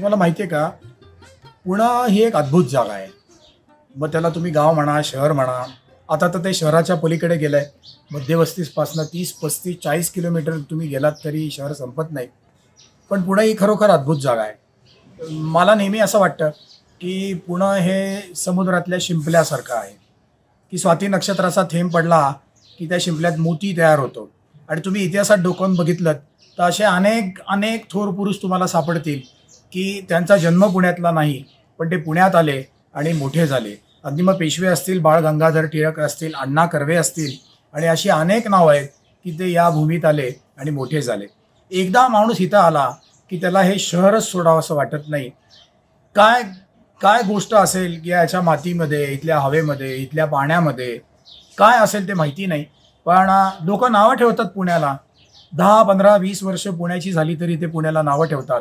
तुम्हाला माहिती आहे का? पुणा ही एक अद्भुत जागा आहे. मग त्याला तुम्ही गाव म्हणा शहर म्हणा आता तर ते शहराच्या पलीकडे गेलं आहे मध्यवस्तीपासनं तीस पस्तीस चाळीस किलोमीटर तुम्ही गेलात तरी शहर संपत नाही. पण पुणे ही खरोखर अद्भुत जागा आहे. मला नेहमी असं वाटतं की पुणं हे समुद्रातल्या शिंपल्यासारखं आहे. की स्वाती नक्षत्राचा थेंब पडला की त्या शिंपल्यात मोती तयार होतो. आणि तुम्ही इतिहासात डोकावून बघितलं तर असे अनेक अनेक थोर पुरुष तुम्हाला सापडतील. की त्यांचा जन्म पुण्यातला नाही पण ते पुण्यात आले आणि मोठे झाले. अगदी मग पेशवे असतील बाळ गंगाधर टिळक असतील अण्णा कर्वे असतील आणि अशी अनेक नावं आहेत की ते या भूमीत आले आणि मोठे झाले. एकदा माणूस इथं आला की त्याला हे शहरच सोडावं असं वाटत नाही. काय काय गोष्ट असेल की याच्या मातीमध्ये इथल्या हवेमध्ये इथल्या पाण्यामध्ये? काय असेल ते माहिती नाही. पण लोक नावं ठेवतात पुण्याला. दहा पंधरा वीस वर्ष पुण्याची झाली तरी ते पुण्याला नावं ठेवतात.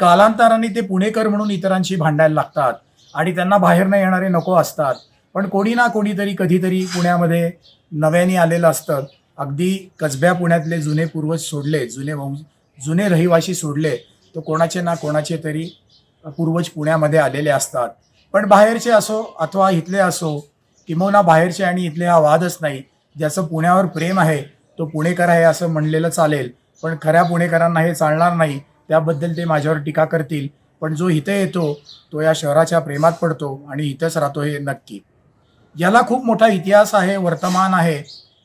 कालांतराने ते पुणेकर म्हणून इतरांशी भांडायला लागतात आणि त्यांना बाहेर न येणारे नको असतात. पण कोणी ना कोणीतरी कधीतरी पुण्यामध्ये नव्याने आलेलं असतं. अगदी कसब्या पुण्यातले जुने पूर्वज सोडले जुने वंश जुने रहिवाशी सोडले तर कोणाचे ना कोणाचे तरी पूर्वज पुण्यामध्ये आलेले असतात. पण बाहेरचे असो अथवा इथले असो किंबहुना बाहेरचे आणि इथले हा वादच नाही. ज्याचं पुण्यावर प्रेम आहे तो पुणेकर आहे असं म्हणलेलं चालेल. पण खऱ्या पुणेकरांना हे चालणार नाही. त्याबद्दल ते माझ्यावर टीका करतील. पण जो इथे येतो तो या शहराच्या प्रेमात पडतो आणि इथंच राहतो हे नक्की. याला खूप मोठा इतिहास आहे वर्तमान आहे.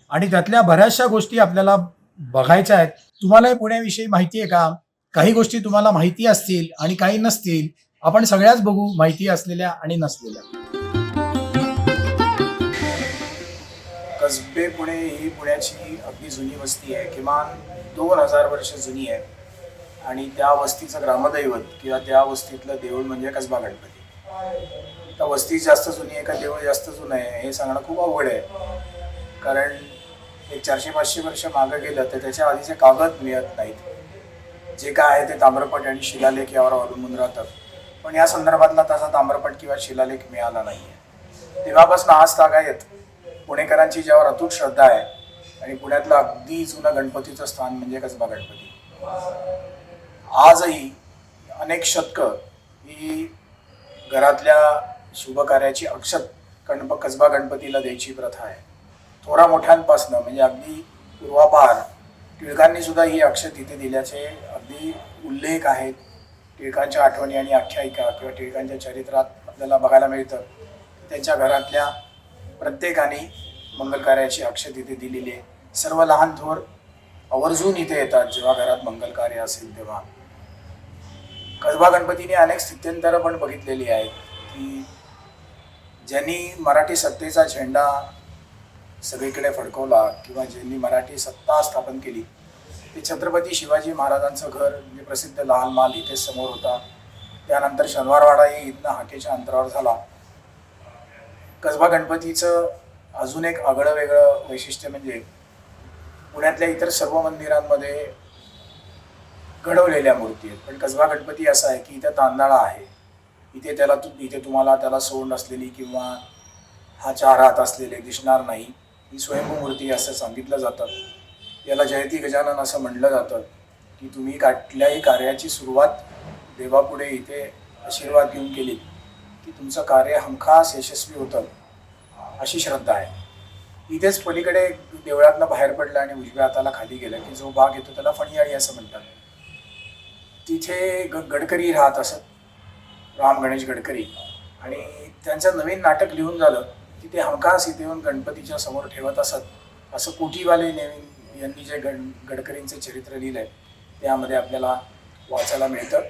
आणि त्यातल्या बऱ्याचशा गोष्टी आपल्याला बघायच्या आहेत. तुम्हाला पुण्याविषयी माहिती आहे का? काही गोष्टी तुम्हाला माहिती असतील आणि काही नसतील आपण सगळ्याच बघू माहिती असलेल्या आणि नसलेल्या. कसबे पुणे ही पुण्याची अगदी जुनी वस्ती आहे. किमान दोन हजार वर्ष जुनी आहे. आणि त्या वस्तीचं ग्रामदैवत किंवा त्या वस्तीतलं देऊळ म्हणजे कसबा गणपती. त्या वस्ती जास्त जुनी आहे का देऊळ जास्त जुनं आहे हे सांगणं खूप अवघड आहे. कारण एक चारशे पाचशे वर्ष मागं गेलं तर त्याच्या आधीचे कागद मिळत नाहीत. जे काय आहे ते ताम्रपट आणि शिलालेख यावर अवलंबून राहतात पण या संदर्भातला तसा ताम्रपट किंवा शिलालेख मिळाला नाही आहे तेव्हापासून आज तागायत पुणेकरांची ज्यावर अतूट श्रद्धा आहे आणि पुण्यातलं अगदी जुनं गणपतीचं स्थान म्हणजे कसबा गणपती. आजही अनेक शतकं ही घरातल्या शुभकार्याची अक्षत गणप कसबा गणपतीला द्यायची प्रथा आहे. थोरा मोठ्यांपासनं म्हणजे अगदी पूर्वापार टिळकांनी सुद्धा ही अक्षत इथे दिल्याचे अगदी उल्लेख आहेत. टिळकांच्या आठवणी आणि आख्यायिका किंवा टिळकांच्या चरित्रात आपल्याला बघायला मिळतं. त्यांच्या घरातल्या प्रत्येकाने मंगलकार्याची अक्षत इथे दिलेली आहे. सर्व लहान थोर आवर्जून इथे येतात जेव्हा घरात मंगलकार्य असेल तेव्हा. कसबा गणपतीने अनेक स्थित्यंतरं पण बघितलेली आहेत की ज्यांनी मराठी सत्तेचा झेंडा सगळीकडे फडकवला किंवा ज्यांनी मराठी सत्ता स्थापन केली ते छत्रपती शिवाजी महाराजांचं घर म्हणजे प्रसिद्ध लहान माल इथेच समोर होता त्यानंतर शनिवारवाडाही इथनं हाकेच्या अंतरावर झाला. कसबा गणपतीचं अजून एक आगळं वेगळं वैशिष्ट्य म्हणजे पुण्यातल्या इतर सर्व मंदिरांमध्ये घडवलेल्या मूर्ती आहेत. पण कसबा गणपती असा आहे की इथं तांदळा आहे. इथे त्याला तु इथे तुम्हाला त्याला सोंड असलेली किंवा हा चार हात असलेले दिसणार नाही. ही स्वयंभू मूर्ती असं सांगितलं जातं. याला जयती गजानन असं म्हटलं जातं की तुम्ही कुठल्याही कार्याची सुरुवात देवापुढे इथे आशीर्वाद घेऊन केली की तुमचं कार्य हमखास यशस्वी होतं अशी श्रद्धा आहे. इथेच पलीकडे देवळातनं बाहेर पडलं आणि उजव्या हाताला खाली गेलं की जो भाग येतो त्याला फणियाळी असं म्हणतात. तिथे ग गडकरी राहत असत. राम गणेश गडकरी. आणि त्यांचं नवीन नाटक लिहून झालं की ते हमखास इथे येऊन गणपतीच्या समोर ठेवत असत. असं कोटीवाले नवीन यांनी जे गण गडकरींचे चरित्र लिहिलं आहे त्यामध्ये आपल्याला वाचायला मिळतं.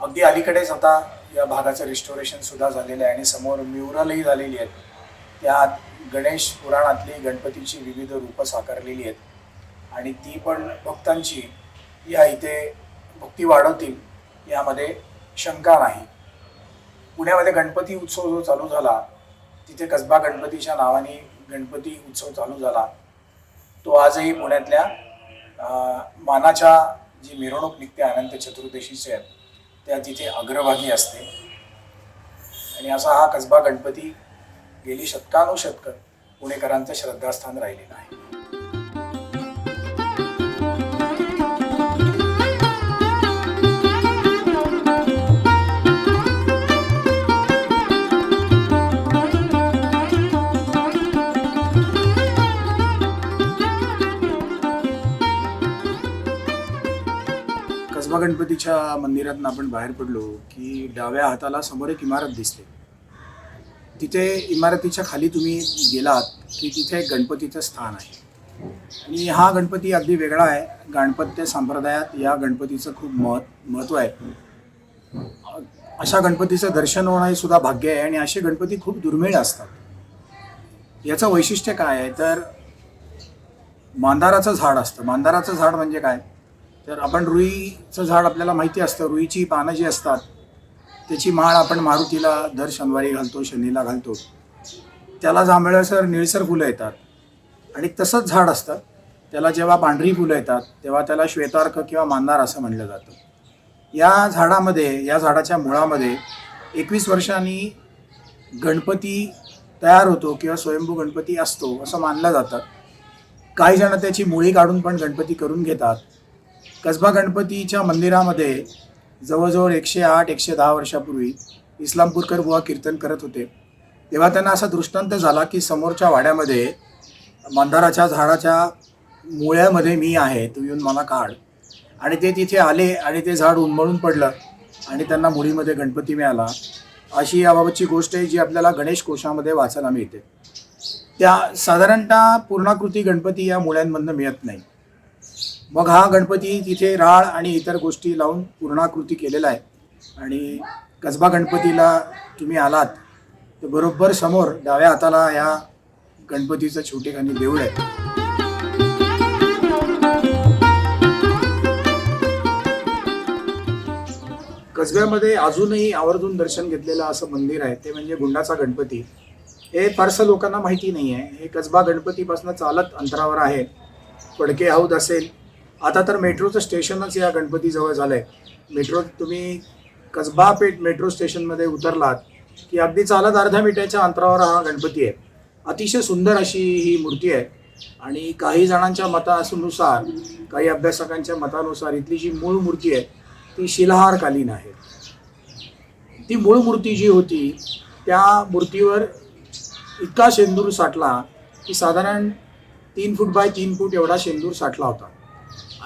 अगदी अलीकडेच आता या भागाचं रिस्टोरेशन सुद्धा झालेलं आहे आणि समोर म्युरलही झालेली आहेत. त्यात गणेश पुराणातली गणपतीची विविध रूपं साकारलेली आहेत. आणि ती पण भक्तांची. या इथे भक्ती वाढवतील यामध्ये शंका नाही. पुण्यामध्ये गणपती उत्सव जो चालू झाला तिथे कसबा गणपतीच्या नावाने गणपती उत्सव चालू झाला. तो आजही पुण्यातल्या मानाच्या जी मिरवणूक निघते अनंत चतुर्दशीचे त्या तिथे अग्रभागी असते. आणि असा हा कसबा गणपती गेली शतकानुशतकं पुणेकरांचं श्रद्धास्थान राहिलेलं आहे. गणपतीच्या मंदिरातून आपण बाहेर पडलो की डाव्या हाताला समोर एक इमारत दिसते. तिथे इमारतीच्या खाली तुम्ही गेलात की तिथे एक गणपतीचं स्थान आहे. आणि हा गणपती अगदी वेगळा आहे. गणपत्य संप्रदायात या गणपतीचं खूप महत् महत्त्व आहे. अशा गणपतीचं दर्शन होणं हे सुद्धा भाग्य आहे आणि असे गणपती खूप दुर्मिळ असतात. याचं वैशिष्ट्य काय आहे? तर मांदाराचं झाड असतं. मांदाराचं झाड म्हणजे काय? तर आपण रुईचं झाड आपल्याला माहिती असतं रुईची पानं जी असतात त्याची माळ आपण मारुतीला दर शनिवारी घालतो शनीला घालतो. त्याला जांभळसर निळसर फुलं येतात. आणि तसंच झाड असतं. त्याला जेव्हा पांढरी फुलं येतात तेव्हा त्याला श्वेतार्क किंवा मांदार असं म्हणलं जातं. या झाडामध्ये या झाडाच्या मुळामध्ये एकवीस वर्षांनी गणपती तयार होतो किंवा स्वयंभू गणपती असतो असं मानलं जातं. काही जण त्याची मुळी काढून पण गणपती करून घेतात. कसबा गणपतीच्या मंदिरामध्ये जवळजवळ एकशे आठ एकशे दहा वर्षापूर्वी इस्लामपूरकर बुवा कीर्तन करत होते. तेव्हा त्यांना असा दृष्टांत झाला की समोरच्या वाड्यामध्ये मंदाराच्या झाडाच्या मुळ्यामध्ये मी आहे तू येऊन मला काढ. आणि ते तिथे आले आणि ते झाड उन्मळून पडलं आणि त्यांना मुळीमध्ये गणपती मिळाला. अशी याबाबतची गोष्ट आहे जी आपल्याला गणेश कोशामध्ये वाचायला मिळते. त्या साधारणतः पूर्णाकृती गणपती या मुळ्यांमधनं मिळत नाही. मग हा गणपती तिथे राळ आणि इतर गोष्टी लावून पूर्णाकृती केलेला आहे. आणि कसबा गणपतीला तुम्ही आलात तर बरोबर समोर डाव्या हाताला ह्या गणपतीचं छोटेखानी देऊळ आहे. कसब्यामध्ये अजूनही आवर्जून दर्शन घेतलेलं असं मंदिर आहे ते म्हणजे गुंडाचा गणपती. हे फारसं लोकांना माहिती नाही आहे हे कसबा गणपतीपासून चालत अंतरावर आहे. पडके हौद असेल आता तर मेट्रोचं स्टेशनच या गणपतीजवळ झालं आहे मेट्रो तुम्ही कसबा पेठ मेट्रो स्टेशनमध्ये उतरलात की अगदी चालत अर्ध्या मिनिटाच्या अंतरावर हा गणपती आहे. अतिशय सुंदर अशी ही मूर्ती आहे. आणि काही जणांच्या मतानुसार काही अभ्यासकांच्या मतानुसार इथली जी मूळ मूर्ती आहे ती शिलाहारकालीन आहे. ती मूळ मूर्ती जी होती त्या मूर्तीवर इतका शेंदूर साठला की साधारण तीन फूट बाय तीन फूट एवढा शेंदूर साठला होता.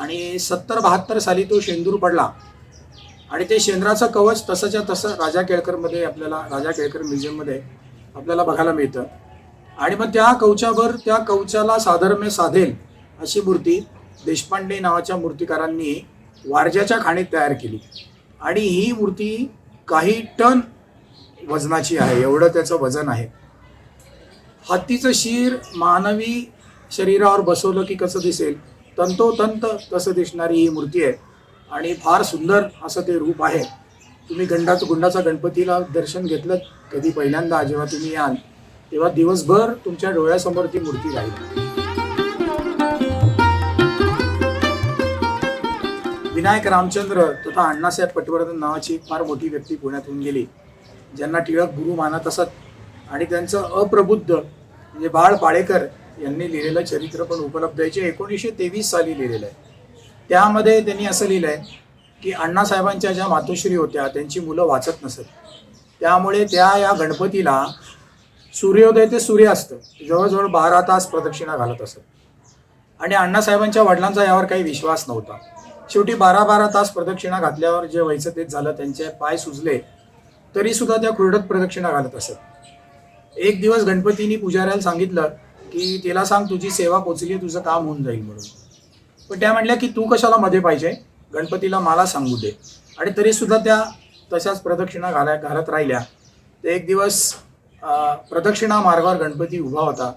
आणि सत्तर बहात्तर साली तो शेंदूर पडला. आणि ते शेंद्राचं कवच तसंच्या तसं राजा केळकरमध्ये आपल्याला राजा केळकर म्युझियममध्ये आपल्याला बघायला मिळतं. आणि मग त्या कवचावर त्या कवचाला साधर्म्य साधेल अशी मूर्ती देशपांडे नावाच्या मूर्तिकारांनी वारज्याच्या खाणीत तयार केली. आणि ही मूर्ती काही टन वजनाची आहे एवढं त्याचं वजन आहे. हत्तीचं शिर मानवी शरीरावर बसवलं की कसं दिसेल? तंतोतंत तसं दिसणारी ही मूर्ती आहे. आणि फार सुंदर असं ते रूप आहे. तुम्ही गंडाचं गुंडाचा गणपतीला दर्शन घेतलं कधी पहिल्यांदा जेव्हा तुम्ही याल तेव्हा दिवसभर तुमच्या डोळ्यासमोर ती मूर्ती राहील. विनायक रामचंद्र तथा अण्णासाहेब पटवर्धन नावाची फार मोठी व्यक्ती पुण्यातून गेली. ज्यांना टिळक गुरु मानत असत. आणि त्यांचं अप्रबुद्ध म्हणजे बाळ पाळेकर यांनी लिहिलेलं चरित्र पण उपलब्ध आहे जे एकोणीसशे तेवीस साली लिहिलेलं आहे. त्यामध्ये त्यांनी असं लिहिलं आहे की अण्णासाहेबांच्या ज्या मातोश्री होत्या त्यांची मुलं वाचत नसत. त्यामुळे त्या या गणपतीला सूर्योदय ते सूर्यास्त जवळजवळ बारा तास प्रदक्षिणा घालत असत. आणि अण्णासाहेबांच्या वडिलांचा यावर काही विश्वास नव्हता. शेवटी बारा बारा तास प्रदक्षिणा घातल्यावर जे व्हायचं तेच झालं त्यांचे पाय सुजले तरीसुद्धा त्या खुरडत प्रदक्षिणा घालत असत. एक दिवस गणपतींनी पुजाऱ्याला सांगितलं की तिला सांग तुझी सेवा पोचली तुझं काम होऊन जाईल म्हणून. पण त्या म्हटल्या की तू कशाला मध्ये पाहिजे? गणपतीला मला सांगू दे. आणि तरीसुद्धा त्या तशाच प्रदक्षिणा घाला घालत राहिल्या. ते एक दिवस प्रदक्षिणा मार्गावर गणपती उभा होता.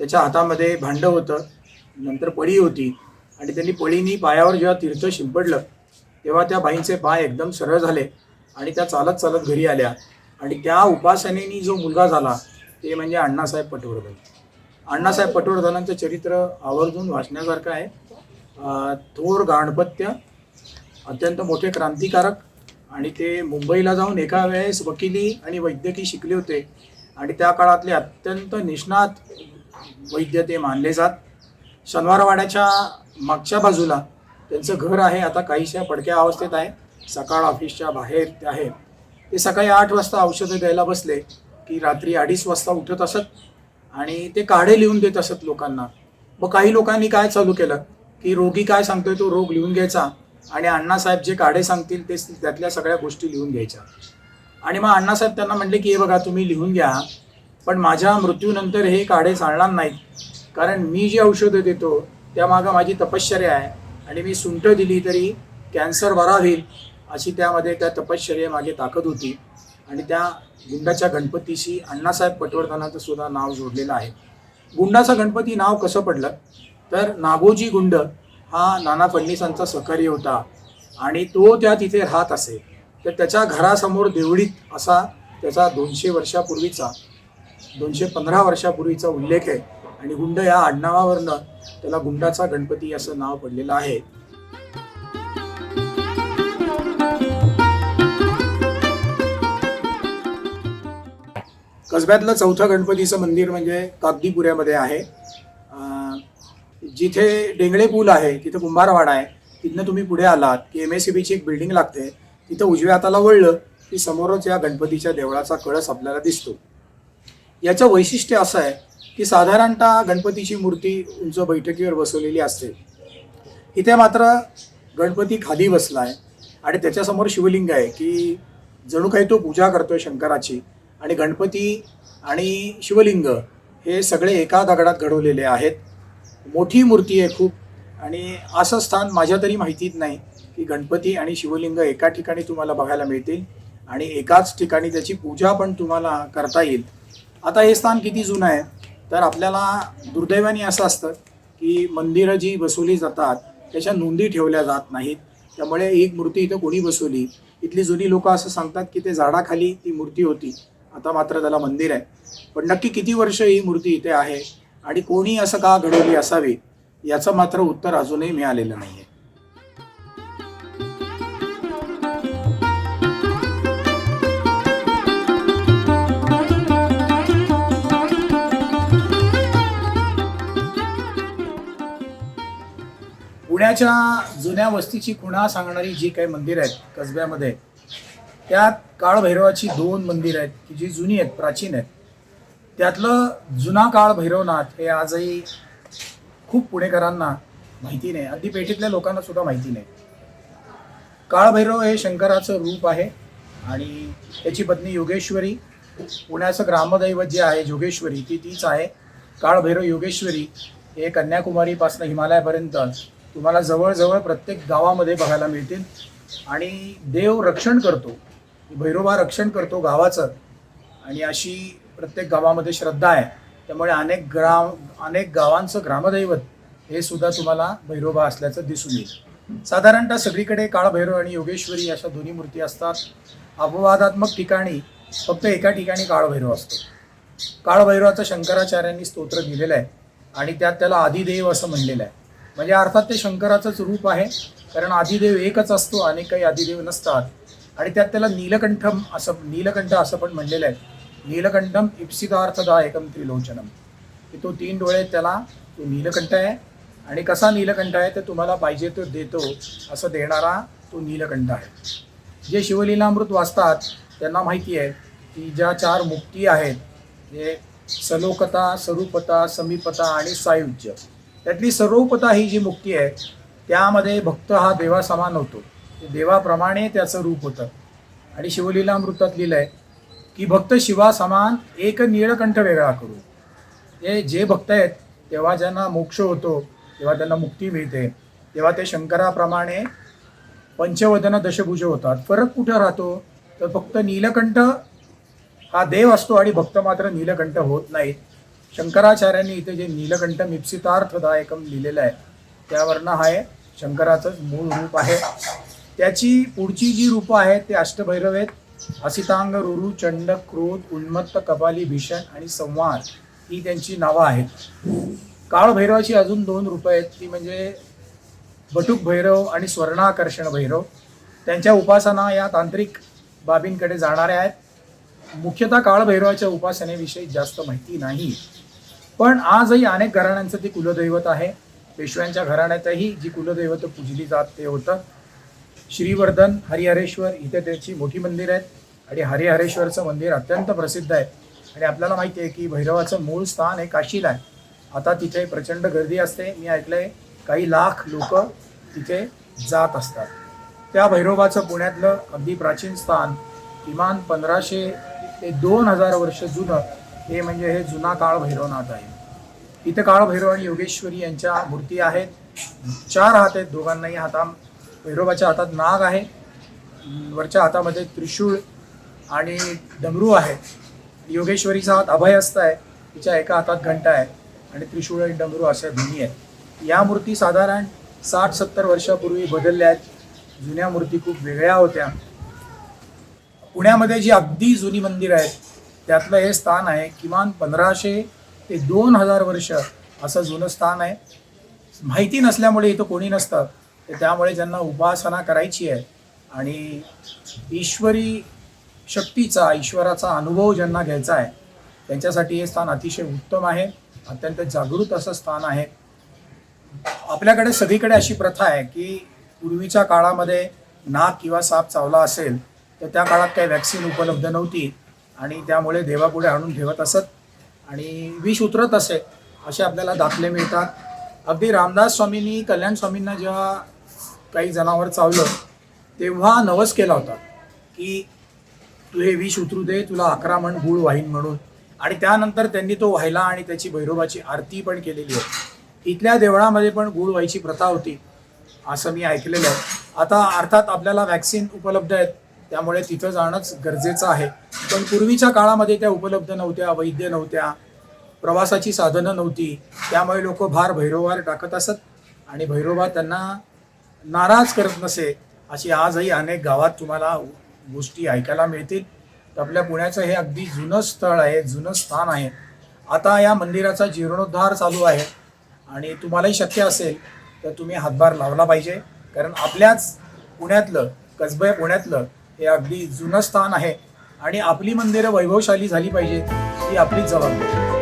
त्याच्या हातामध्ये भांडं होतं. नंतर पळी होती. आणि त्यांनी पळीनी पायावर जेव्हा तीर्थ शिंपडलं तेव्हा त्या बाईंचे पाय एकदम सरळ झाले आणि त्या चालत चालत घरी आल्या. आणि त्या उपासनेनी जो मुलगा झाला ते म्हणजे अण्णासाहेब पटवर्धन. अण्णासाहेब पटवर्धनांचं चरित्र आवर्जून वाचण्यासारखं आहे. थोर गाणपत्य अत्यंत मोठे क्रांतिकारक आणि ते मुंबईला जाऊन एका वेळेस वकिली आणि वैद्यकी शिकले होते आणि त्या काळातले अत्यंत निष्णात वैद्य ते मानले जात. शनिवारवाड्याच्या मागच्या बाजूला त्यांचं घर आहे आता काहीशा पडक्या अवस्थेत आहे. सकाळ ऑफिसच्या बाहेर ते आहे. ते सकाळी आठ वाजता औषधं द्यायला बसले की रात्री अडीच वाजता उठत असत. आणि ते काढे लिहून देत असत लोकांना. मग काही लोकांनी काय चालू केलं? की रोगी काय सांगतोय तो रोग लिहून घ्यायचा आणि अण्णासाहेब जे काढे सांगतील ते त्यातल्या सगळ्या गोष्टी लिहून घ्यायच्या. आणि मग अण्णासाहेब त्यांना म्हणले की हे बघा तुम्ही लिहून घ्या पण माझ्या मृत्यूनंतर हे काढे चालणार नाहीत. कारण मी जी औषधं देतो त्यामागं माझी तपश्चर्या आहे आणि मी सुंठ दिली तरी कॅन्सर बरा होईल अशी त्यामध्ये त्या तपश्चर्येमागे ताकद होती. आणि त्या गुंडाच्या गणपतीशी अण्णासाहेब पटवर्धनाचं सुद्धा नाव जोडलेलं आहे. गुंडाचा गणपती नाव कसं पडलं? तर नागोजी गुंड हा नाना फडणीसांचा सहकारी होता आणि तो त्या तिथे राहत असे. तर त्याच्या घरासमोर देवळीत असा त्याचा दोनशे वर्षापूर्वीचा दोनशे पंधरा वर्षापूर्वीचा उल्लेख आहे. आणि गुंड या आडनावावरनं त्याला गुंडाचा गणपती असं नाव पडलेलं आहे. कसब्यातलं चौथं गणपतीचं मंदिर म्हणजे कागदीपुऱ्यामध्ये आहे. जिथे डेंगळे पूल आहे तिथं कुंभारवाडा आहे तिथनं तुम्ही पुढे आलात की एम एस सी बीची एक बिल्डिंग लागते तिथं उजव्या हाताला वळलं की समोरच या गणपतीच्या देवळाचा कळस आपल्याला दिसतो. याचं वैशिष्ट्य असं आहे की साधारणतः गणपतीची मूर्ती उंच बैठकीवर बसवलेली असते. इथे मात्र गणपती खाली बसला आहे आणि त्याच्यासमोर शिवलिंग आहे की जणू काही तो पूजा करतोय शंकराची आणि गणपती आणि शिवलिंग हे सगळे एका दगडात घडवलेले आहेत. मोठी मूर्ती आहे खूप. आणि असं स्थान माझ्या तरी माहितीत नाही की गणपती आणि शिवलिंग एका ठिकाणी तुम्हाला बघायला मिळतील आणि एकाच ठिकाणी त्याची पूजा पण तुम्हाला करता येईल. आता हे स्थान किती जुनं आहे? तर आपल्याला दुर्दैवाने असं असतं की मंदिरं जी बसवली जातात त्याच्या नोंदी ठेवल्या जात नाहीत. त्यामुळे एक मूर्ती इथं कोणी बसवली? इथली जुनी लोक असं सांगतात की ते झाडाखाली ती मूर्ती होती. आता मात्र त्याला मंदिर आहे. पण नक्की किती वर्ष ही मूर्ती इथे आहे आणि कोणी असं का घडवली असावी याचं मात्र उत्तर अजूनही मिळालेलं नाही आहे पुण्याच्या जुन्या वस्तीची खुणा सांगणारी जी काही मंदिरं आहेत कसब्यामध्ये त्यात काळभैरवाची दोन मंदिरं आहेत की जी जुनी आहेत प्राचीन आहेत. त्यातलं जुना काळ भैरवनाथ हे आजही खूप पुणेकरांना माहिती नाही अगदी पेठेतल्या लोकांना सुद्धा माहिती नाही. काळभैरव हे शंकराचं रूप आहे आणि त्याची पत्नी योगेश्वरी पुण्याचं ग्रामदैवत जे आहे जोगेश्वरी ती तीच आहे. काळभैरव योगेश्वरी हे कन्याकुमारीपासून हिमालयापर्यंत तुम्हाला जवळजवळ प्रत्येक गावामध्ये बघायला मिळतील आणि देव रक्षण करतो. भैरोबा रक्षण करतो गावाचं. आणि अशी प्रत्येक गावामध्ये श्रद्धा आहे. त्यामुळे अनेक ग्राम अनेक गावांचं ग्रामदैवत हे सुद्धा तुम्हाला भैरोबा असल्याचं दिसून येईल. साधारणतः सगळीकडे काळभैरव आणि योगेश्वरी अशा दोन्ही मूर्ती असतात. अपवादात्मक ठिकाणी फक्त एका ठिकाणी काळभैरव असतो. काळभैरवाचं शंकराचार्यांनी स्तोत्र दिलेलं आहे. आणि त्यात त्याला आदिदेव असं म्हणलेलं आहे. म्हणजे अर्थात ते शंकराचंच रूप आहे. कारण आदिदेव एकच असतो अनेक काही आदिदेव नसतात. आणि त्यात त्याला नीलकंठम असं नीलकंठ असं पण म्हणलेलं आहे. नीलकंठम इप्सितार्थदायकम त्रिलोचनम. की तो तीन डोळे त्याला तो नीलकंठ आहे. आणि कसा नीलकंठ आहे तर तुम्हाला पाहिजे तो देतो असं देणारा तो नीलकंठ आहे. जे शिवलीलामृत वाचतात त्यांना माहिती आहे की ज्या चार मुक्ती आहेत जे सलोकता स्वरूपता समीपता आणि सायुज्य. त्यातली सर्वपता ही जी मुक्ती आहे त्यामध्ये भक्त हा देवासमान होतो. देवाप्रमाणे त्याचं रूप होतं. आणि शिवलीला अमृतात लिहिलं आहे की भक्त शिवासमान एक निळकंठ वेगळा करू. हे जे भक्त आहेत तेव्हा ज्यांना मोक्ष होतो तेव्हा त्यांना मुक्ती मिळते. तेव्हा ते शंकराप्रमाणे पंचवदन दशभुज होतात. फरक कुठं राहतो? तर फक्त नीलकंठ हा देव असतो आणि भक्त मात्र नीलकंठ होत नाहीत. शंकराचार्यांनी इथे जे नीलकंठ मिप्सितार्थदायकम लिहिलेलं आहे त्यावरनं हा आहे शंकराचंच मूळ रूप आहे. त्याची पुढची जी रूपं आहेत ते अष्टभैरव आहेत. असितांग रुरु चंड क्रोध उन्मत्त कपाली भीषण आणि संवार ही त्यांची नावं आहेत. काळभैरवाची अजून दोन रूपं आहेत. ती म्हणजे बटुक भैरव आणि स्वर्णाकर्षण भैरव. त्यांच्या उपासना या तांत्रिक बाबींकडे जाणाऱ्या आहेत. मुख्यतः काळभैरवाच्या उपासनेविषयी जास्त माहिती नाही. पण आजही अनेक घराण्यांचं ते कुलदैवत आहे. पेशव्यांच्या घराण्यातही जी कुलदैवत पूजली जात ते होतं. श्रीवर्धन हरिहरेश्वर इथे त्याची मोठी मंदिर आहेत. आणि हरिहरेश्वरचं मंदिर अत्यंत प्रसिद्ध आहे. आणि आपल्याला माहिती आहे की भैरवाचं मूळ स्थान हे काशीला आहे. आता तिथे प्रचंड गर्दी असते. मी ऐकलंय काही लाख लोक तिथे जात असतात. त्या भैरोबाचं पुण्यातलं अगदी प्राचीन स्थान किमान पंधराशे ते दोन हजार वर्ष जुनं हे म्हणजे हे जुना काळ भैरवनाथ आहे. इथं काळ भैरव आणि योगेश्वरी यांच्या मूर्ती आहेत. चार हात आहेत दोघांनाही हाता भैरोबाच्या हातात नाग आहे. वरच्या हातामध्ये त्रिशूळ आणि डमरू आहे. योगेश्वरीचा हात अभयस्त आहे. तिच्या एका हातात घंटा आहे आणि त्रिशूळ आणि डमरू अशा दोन्ही आहेत. या मूर्ती साधारण साठ सत्तर वर्षापूर्वी बदलल्या आहेत. जुन्या मूर्ती खूप वेगळ्या होत्या. पुण्यामध्ये जी अगदी जुनी मंदिर आहेत त्यातलं हे स्थान आहे किमान पंधराशे ते दोन हजार वर्ष असं जुनं स्थान आहे. माहिती नसल्यामुळे इथं कोणी नसतं. तर त्यामुळे ज्यांना उपासना करायची आहे आणि ईश्वरी शक्तीचा ईश्वराचा अनुभव ज्यांना घ्यायचा आहे त्यांच्यासाठी हे स्थान अतिशय उत्तम आहे अत्यंत जागृत असं स्थान आहे. आपल्याकडे सगळीकडे अशी प्रथा आहे की पूर्वीच्या काळामध्ये नाग किंवा साप चावला असेल तर त्या काळात काही वॅक्सिन उपलब्ध नव्हती आणि त्यामुळे देवापुढे आणून ठेवत असत आणि विष उतरत असे असे आपल्याला दाखले मिळतात. अगदी रामदास स्वामींनी कल्याण स्वामींना जेव्हा काही जनावर चावलं तेव्हा नवस केला होता की तू हे विष उतरू दे तुला अकरा मण गुळ वाहीन म्हणून. आणि त्यानंतर त्यांनी तो व्हायला आणि त्याची भैरोबाची आरती पण केलेली आहे. इथल्या देवळामध्ये पण गुळ व्हायची प्रथा होती असं मी ऐकलेलं आहे. आता अर्थात आपल्याला वॅक्सिन उपलब्ध आहेत त्यामुळे तिथं जाणंच गरजेचं आहे. पण पूर्वीच्या काळामध्ये त्या उपलब्ध नव्हत्या वैद्य नव्हत्या प्रवासाची साधनं नव्हती. त्यामुळे लोक भार भैरोबावर टाकत असत. आणि भैरोबा त्यांना नाराज करत नसे अशी आजही अनेक गावात तुम्हाला गोष्टी ऐकायला मिळतील. तर आपल्या पुण्याचं हे अगदी जुनं स्थळ आहे जुनं स्थान आहे. आता या मंदिराचा जीर्णोद्धार चालू आहे आणि तुम्हालाही शक्य असेल तर तुम्ही हातभार लावला पाहिजे. कारण आपल्याच पुण्यातलं कसबे पुण्यातलं हे अगदी जुनं स्थान आहे आणि आपली मंदिरं वैभवशाली झाली पाहिजेत ही आपलीच जबाबदारी